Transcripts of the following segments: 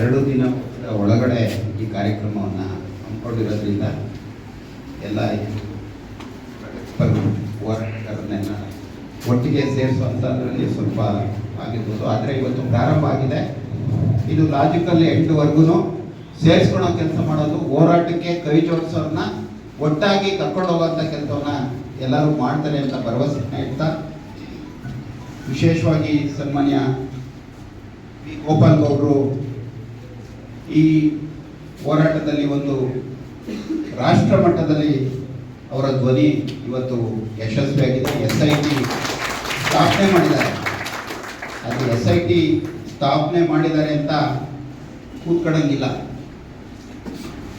ಎರಡು ದಿನ ಒಳಗಡೆ ಈ ಕಾರ್ಯಕ್ರಮವನ್ನು ಹಮ್ಮಿಕೊಂಡಿರೋದ್ರಿಂದ ಎಲ್ಲ ಹೋರಾಟಗಾರರನ್ನೆಲ್ಲ ಒಟ್ಟಿಗೆ ಸೇರಿಸುವಂಥದ್ರಲ್ಲಿ ಸ್ವಲ್ಪ ಆಗಿರ್ಬೋದು. ಆದರೆ ಇವತ್ತು ಪ್ರಾರಂಭ ಆಗಿದೆ. ಇದು ಲಾಜಿಕಲ್ ಎಂಡ್ವರೆಗೂ ಸೇರಿಸ್ಕೊಳ್ಳೋ ಕೆಲಸ ಮಾಡೋದು ಹೋರಾಟಕ್ಕೆ ಕೈ ಜೋಡಿಸೋರನ್ನ ಒಟ್ಟಾಗಿ ಕರ್ಕೊಂಡು ಹೋಗೋಂಥ ಕೆಲಸವನ್ನ ಎಲ್ಲರೂ ಮಾಡ್ತಾರೆ ಅಂತ ಭರವಸೆ ಇಡ್ತಾ ವಿಶೇಷವಾಗಿ ಸನ್ಮಾನ್ಯ ಗೋಪಾಲ್ ಗೌಡರು ಈ ಹೋರಾಟದಲ್ಲಿ ಒಂದು ರಾಷ್ಟ್ರ ಮಟ್ಟದಲ್ಲಿ ಅವರ ಧ್ವನಿ ಇವತ್ತು ಯಶಸ್ವಿಯಾಗಿದೆ. ಎಸ್ ಐ ಟಿ ಸ್ಥಾಪನೆ ಮಾಡಿದ್ದಾರೆ. ಅದು ಎಸ್ ಐ ಟಿ ಸ್ಥಾಪನೆ ಮಾಡಿದ್ದಾರೆ ಅಂತ ಕೂತ್ಕೊಳ್ಳಂಗಿಲ್ಲ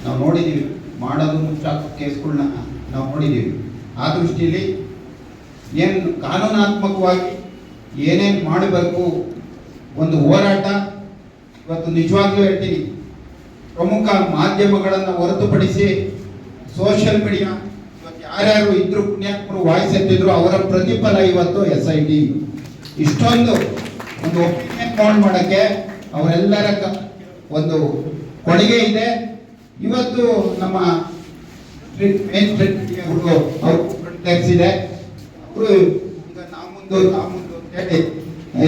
ನಾವು ನೋಡಿದ್ದೀವಿ ಮಾಡೋದು ಮುಚ್ಚಾಕು ಕೇಸ್ಗಳನ್ನ ನಾವು ನೋಡಿದ್ದೀವಿ ಆ ದೃಷ್ಟಿಯಲ್ಲಿ ಏನು ಕಾನೂನಾತ್ಮಕವಾಗಿ ಏನೇನು ಮಾಡಬೇಕು, ಒಂದು ಹೋರಾಟ ಇವತ್ತು ನಿಜವಾಗ್ಲೂ ಹೇಳ್ತೀನಿ. ಪ್ರಮುಖ ಮಾಧ್ಯಮಗಳನ್ನು ಹೊರತುಪಡಿಸಿ ಸೋಷಿಯಲ್ ಮೀಡಿಯಾ ಇವತ್ತು ಯಾರ್ಯಾರು ಇದ್ರು ಪುಣ್ಯಾತ್ಮರು ವಾಯ್ಸ್ ಎತ್ತಿದ್ರು ಅವರ ಪ್ರತಿಫಲ ಇವತ್ತು ಎಸ್ ಐ ಟಿ ಇಷ್ಟೊಂದು ಒಂದು ಒಪಿನಿಯನ್ ಕೌಂಟ್ ಮಾಡೋಕ್ಕೆ ಅವರೆಲ್ಲರ ಒಂದು ಕೊಡುಗೆ ಇದೆ. ಇವತ್ತು ನಮ್ಮ ಅವರು ತೆಗೆಸಿದೆ ಅವರು ಈಗ ನಾವು ಮುಂದೆ ನಾವು ಮುಂದೆ ಅಂತ ಹೇಳಿ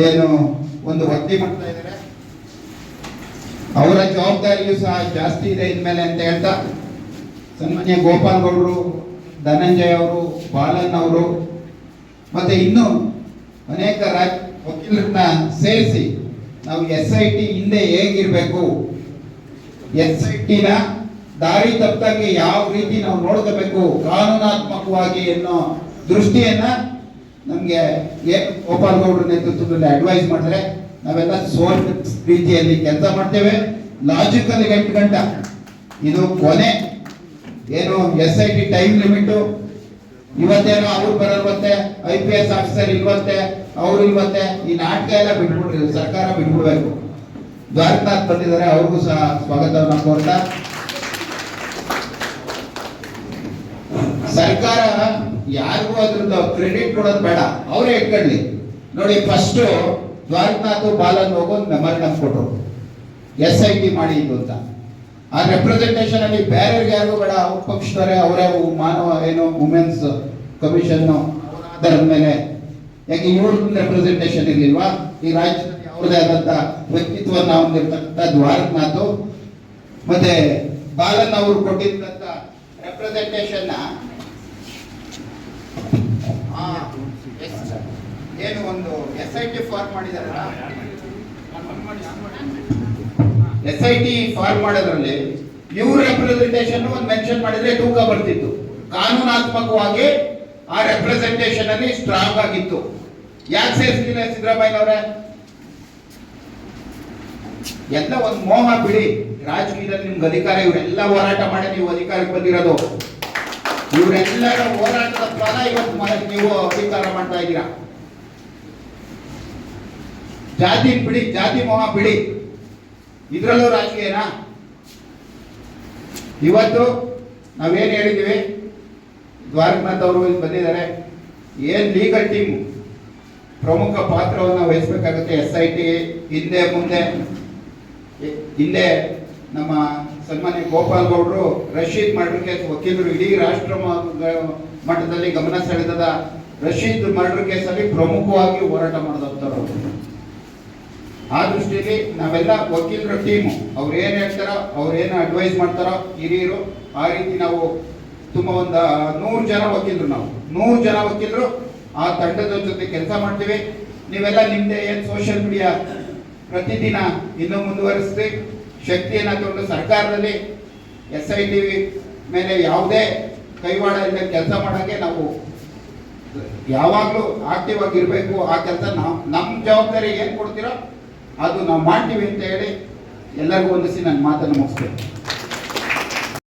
ಏನು ಒಂದು ವರದಿ ಮಾಡ್ತಾ ಇದ್ದಾರೆ. ಅವರ ಜವಾಬ್ದಾರಿಯು ಸಹ ಜಾಸ್ತಿ ಇದೆ ಇನ್ಮೇಲೆ ಅಂತ ಹೇಳ್ತಾ, ಸನ್ಮಾನ್ಯ ಗೋಪಾಲ್ ಗೌಡರು, ಧನಂಜಯ ಅವರು, ಬಾಲನ್ ಅವರು, ಮತ್ತೆ ಇನ್ನು ಅನೇಕ ರಾಜ್ ವಕೀಲರನ್ನ ಸೇರಿಸಿ ನಾವು ಎಸ್ ಐ ಟಿ ಹಿಂದೆ ಹೇಗಿರ್ಬೇಕು ಎಸ್ ಐ ಟಿನ ದಾರಿ ತಪ್ಪಾಗಿ ಯಾವ ರೀತಿ ನಾವು ನೋಡ್ಕೋಬೇಕು, ಕಾನೂನಾತ್ಮಕವಾಗಿ ಅನ್ನೋ ದೃಷ್ಟಿಯನ್ನ ನಮಗೆ ಏನು ಗೋಪಾಲ್ ಗೌಡ್ರ ನೇತೃತ್ವದಲ್ಲಿ ಅಡ್ವೈಸ್ ಮಾಡಿದ್ರೆ ನಾವೆಲ್ಲ ಸೋಲ್ ರೀತಿಯಲ್ಲಿ ಕೆಲಸ ಮಾಡ್ತೇವೆ. ಲಾಜಿಕಲ್ ಎಂಟು ಗಂಟೆ. ಇದು ಕೊನೆ. ಏನು S I T time limit ಇವತ್ತೇನೋ ಅವ್ರು ಬರಲ್ವಂತೆ ಐ ಪಿ ಎಸ್ ಆಫೀಸರ್ ಇಲ್ವಂತೆ, ಅವ್ರು ಇಲ್ವಂತೆ, ಈ ನಾಟಕ ಎಲ್ಲ ಬಿಟ್ಬಿಡ್ರಿ, ಸರ್ಕಾರ ಬಿಟ್ಬಿಡ್ಬೇಕು. ದ್ವಾರಕನಾಥ್ ಬಂದಿದ್ದಾರೆ, ಅವ್ರಿಗೂ ಸಹ ಸ್ವಾಗತವನ್ನು ಕೋರ್ತಾ ಸರ್ಕಾರ ಯಾರಿಗೂ ಅದ್ರದ್ದು ಕ್ರೆಡಿಟ್ ಕೊಡೋದು ಬೇಡ, ಅವರೇ ಇಟ್ಕೊಳ್ಳಿ. ನೋಡಿ ಫಸ್ಟ್ ದ್ವಾರಕನಾಥ್ ಬಾಲನ್ ಹೋಗೋದು ಮೆಮೊರಿನಮ್ ಕೊಟ್ರು ಎಸ್ ಐ ಟಿ ಮಾಡಿ ಅಂತ. ಆ ರೆಪ್ರೆಸೆಂಟೇಷನ್ ಅಲ್ಲಿ ಬೇರೆಯವ್ರಿಗೆ ಯಾರಿಗೂ ಬೇಡ, ಅವ್ರ ಪಕ್ಷದವರೇ, ಅವರೇ ಮಾನವ ಏನು ವುಮೆನ್ಸ್ ಕಮಿಷನ್ ಅದರ ಮೇಲೆ. ಯಾಕೆ ಇವ್ರದ್ದು ರೆಪ್ರೆಸೆಂಟೇಷನ್ ಇರ್ಲಿಲ್ವಾ? ಈ ರಾಜ್ಯದಲ್ಲಿ ಅವ್ರದೇ ಆದಂತ ವ್ಯಕ್ತಿತ್ವವನ್ನು ಹೊಂದಿರ್ತಕ್ಕಂಥ ದ್ವಾರಕನಾಥ್. ಮತ್ತೆ ಬಾಲನ್ ಅವರು ಕೊಟ್ಟಿರ್ತಕ್ಕಂಥ ರೆಪ್ರೆಸೆಂಟೇಷನ್ ಏನು ಒಂದು ಎಸ್ ಐ ಟಿ ಫಾರ್ಮ್ ಮಾಡಿದಾರಲ್ಲ? ಎಸ್ ಐ ಟಿ ಫಾರ್ಮ್ ಮಾಡೋದ್ರಲ್ಲಿ ಇವ್ರ ರೆಪ್ರೆಸೆಂಟೇಷನ್ ಒಂದು ಮೆನ್ಷನ್ ಮಾಡಿದ್ರೆ ತೂಕ ಬರ್ತಿತ್ತು. ಕಾನೂನಾತ್ಮಕವಾಗಿ ಆ ರೆಪ್ರೆಸೆಂಟೇಷನ್ ಅಲ್ಲಿ ಸ್ಟ್ರಾಂಗ್ ಆಗಿತ್ತು. ಯಾಕೆ ಸೇರಿಸಿದ್ರೆ ಸಿದ್ದರಾಮಯ್ಯನವರೇ? ಎಲ್ಲ ಒಂದು ಮೋಹ ಬಿಡಿ. ರಾಜಕೀಯದಲ್ಲಿ ನಿಮ್ಗೆ ಅಧಿಕಾರ, ಇವರೆಲ್ಲ ಹೋರಾಟ ಮಾಡಿ ನೀವು ಅಧಿಕಾರಕ್ಕೆ ಬಂದಿರೋದು. ಇವರೆಲ್ಲರ ಹೋರಾಟದ ಫಲ ಇವತ್ತು ನೀವು ಅಧಿಕಾರ ಮಾಡ್ತಾ ಇದ್ದೀರಾ. ಜಾತಿ ಬಿಡಿ, ಜಾತಿ ಮೋಹ ಬಿಡಿ. ಇದರಲ್ಲೂ ರಾಜಕೀಯನಾ? ಇವತ್ತು ನಾವೇನು ಹೇಳಿದ್ದೀವಿ? ದ್ವಾರಕನಾಥ್ ಅವರು ಇಲ್ಲಿ ಬಂದಿದ್ದಾರೆ. ಏನ್ ಲೀಗಲ್ ಟೀಮ್ ಪ್ರಮುಖ ಪಾತ್ರವನ್ನು ವಹಿಸಬೇಕಾಗುತ್ತೆ ಎಸ್ ಐ ಟಿ, ಹಿಂದೆ, ಮುಂದೆ. ಹಿಂದೆ ನಮ್ಮ ಸನ್ಮಾನ್ಯ ಗೋಪಾಲ್ ಗೌಡರು, ರಶೀದ್ ಮರ್ಡರ್ ಕೇಸ್ ವಕೀಲರು ಇಡೀ ರಾಷ್ಟ್ರ ಮಟ್ಟದಲ್ಲಿ ಗಮನ ಸೆಳೆದ ರಶೀದ್ ಮರ್ಡರ್ ಕೇಸಲ್ಲಿ ಪ್ರಮುಖವಾಗಿ ಹೋರಾಟ ಮಾಡಿದಂಥವ್ರು. ಆ ದೃಷ್ಟಿಯಲ್ಲಿ ನಾವೆಲ್ಲ ವಕೀಲರ ಟೀಮು. ಅವ್ರು ಏನು ಹೇಳ್ತಾರೋ, ಅವ್ರು ಏನು ಅಡ್ವೈಸ್ ಮಾಡ್ತಾರೋ, ಹಿರಿಯರು, ಆ ರೀತಿ ನಾವು ತುಂಬ ಒಂದು ನೂರು ಜನ ವಕೀಲರು ನಾವು. ನೂರು ಜನ ವಕೀಲರು ಆ ತಂಡದ ಜೊತೆ ಕೆಲಸ ಮಾಡ್ತೀವಿ. ನೀವೆಲ್ಲ ನಿಮ್ಮದೇ ಏನ್ ಸೋಷಿಯಲ್ ಮೀಡಿಯಾ ಪ್ರತಿದಿನ ಇನ್ನೂ ಮುಂದುವರಿಸ್ರಿ. ಶಕ್ತಿಯನ್ನ ತಗೊಂಡು ಸರ್ಕಾರದಲ್ಲಿ ಎಸ್ ಐ ಟಿ ಮೇಲೆ ಯಾವುದೇ ಕೈವಾಡ ಇಲ್ಲದೆ ಕೆಲಸ ಮಾಡೋಕ್ಕೆ ನಾವು ಯಾವಾಗಲೂ ಆಕ್ಟಿವ್ ಆಗಿರ್ಬೇಕು. ಆ ಕೆಲಸ ನಾವು ನಮ್ಮ ಜವಾಬ್ದಾರಿ ಏನು ಕೊಡ್ತೀರೋ ಅದು ನಾವು ಮಾಡ್ತೀವಿ ಅಂತ ಹೇಳಿ ಎಲ್ಲರಿಗೂ ಒಂದಿಸಿ ನನ್ನ ಮಾತನ್ನು ಮುಗಿಸ್ತೇನೆ.